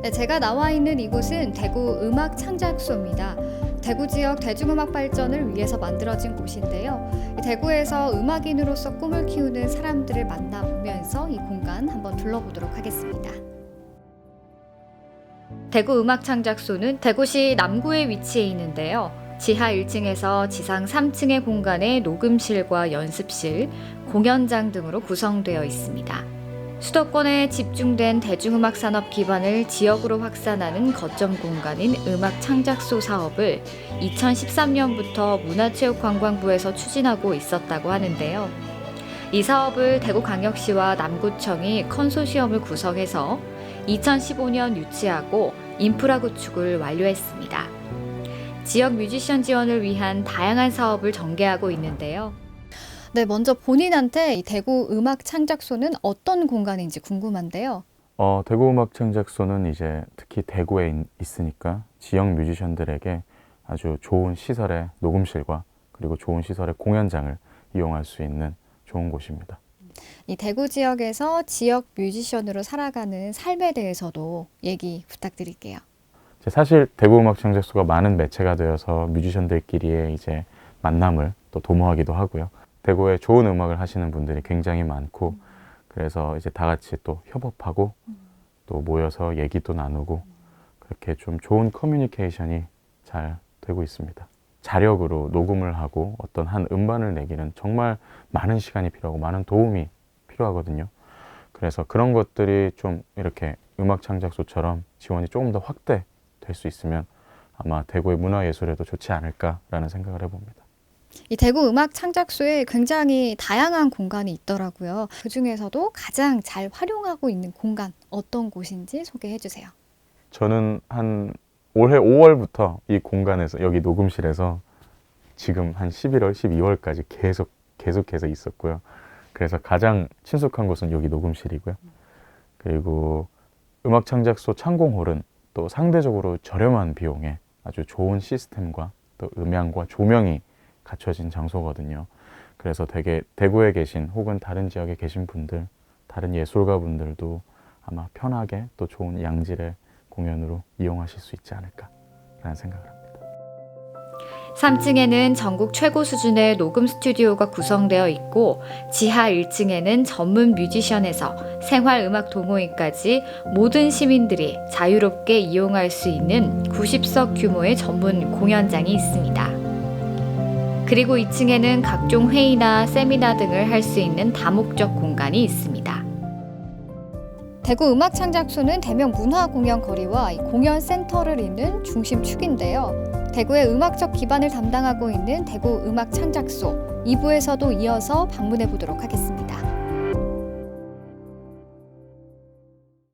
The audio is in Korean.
네, 제가 나와 있는 이곳은 대구 음악 창작소입니다. 대구 지역 대중음악 발전을 위해서 만들어진 곳인데요. 이 대구에서 음악인으로서 꿈을 키우는 사람들을 만나보면서 이 공간 한번 둘러보도록 하겠습니다. 대구 음악 창작소는 대구시 남구에 위치해 있는데요. 지하 1층에서 지상 3층의 공간에 녹음실과 연습실, 공연장 등으로 구성되어 있습니다. 수도권에 집중된 대중음악 산업 기반을 지역으로 확산하는 거점 공간인 음악 창작소 사업을 2013년부터 문화체육관광부에서 추진하고 있었다고 하는데요. 이 사업을 대구광역시와 남구청이 컨소시엄을 구성해서 2015년 유치하고 인프라 구축을 완료했습니다. 지역 뮤지션 지원을 위한 다양한 사업을 전개하고 있는데요. 네, 먼저 본인한테 이 대구 음악 창작소는 어떤 공간인지 궁금한데요. 어, 대구 음악 창작소는 이제 특히 대구에 있- 있으니까 지역 뮤지션들에게 아주 좋은 시설의 녹음실과 그리고 좋은 시설의 공연장을 이용할 수 있는 좋은 곳입니다. 이 대구 지역에서 지역 뮤지션으로 살아가는 삶에 대해서도 얘기 부탁드릴게요. 이제 사실 대구 음악 창작소가 많은 매체가 되어서 뮤지션들끼리의 이제 만남을 또 도모하기도 하고요. 대구에 좋은 음악을 하시는 분들이 굉장히 많고 그래서 이제 다 같이 또 협업하고 또 모여서 얘기도 나누고 그렇게 좀 좋은 커뮤니케이션이 잘 되고 있습니다. 자력으로 녹음을 하고 어떤 한 음반을 내기는 정말 많은 시간이 필요하고 많은 도움이 필요하거든요. 그래서 그런 것들이 좀 이렇게 음악 창작소처럼 지원이 조금 더 확대될 수 있으면 아마 대구의 문화예술에도 좋지 않을까라는 생각을 해봅니다. 이 대구 음악 창작소에 굉장히 다양한 공간이 있더라고요. 그 중에서도 가장 잘 활용하고 있는 공간 어떤 곳인지 소개해 주세요. 저는 한 올해 5월부터 이 공간에서 여기 녹음실에서 지금 한 11월, 12월까지 계속 계속해서 있었고요. 그래서 가장 친숙한 곳은 여기 녹음실이고요. 그리고 음악 창작소 창공홀은 또 상대적으로 저렴한 비용에 아주 좋은 시스템과 또 음향과 조명이 갖춰진 장소거든요. 그래서 되게 대구에 계신 혹은 다른 지역에 계신 분들, 다른 예술가 분들도 아마 편하게 또 좋은 양질의 공연으로 이용하실 수 있지 않을까라는 생각을 합니다. 3층에는 전국 최고 수준의 녹음 스튜디오가 구성되어 있고 지하 1층에는 전문 뮤지션에서 생활 음악 동호인까지 모든 시민들이 자유롭게 이용할 수 있는 90석 규모의 전문 공연장이 있습니다. 그리고 2층에는 각종 회의나 세미나 등을 할 수 있는 다목적 공간이 있습니다. 대구 음악 창작소는 대명 문화 공연 거리와 공연 센터를 잇는 중심 축인데요. 대구의 음악적 기반을 담당하고 있는 대구 음악 창작소 2부에서도 이어서 방문해 보도록 하겠습니다.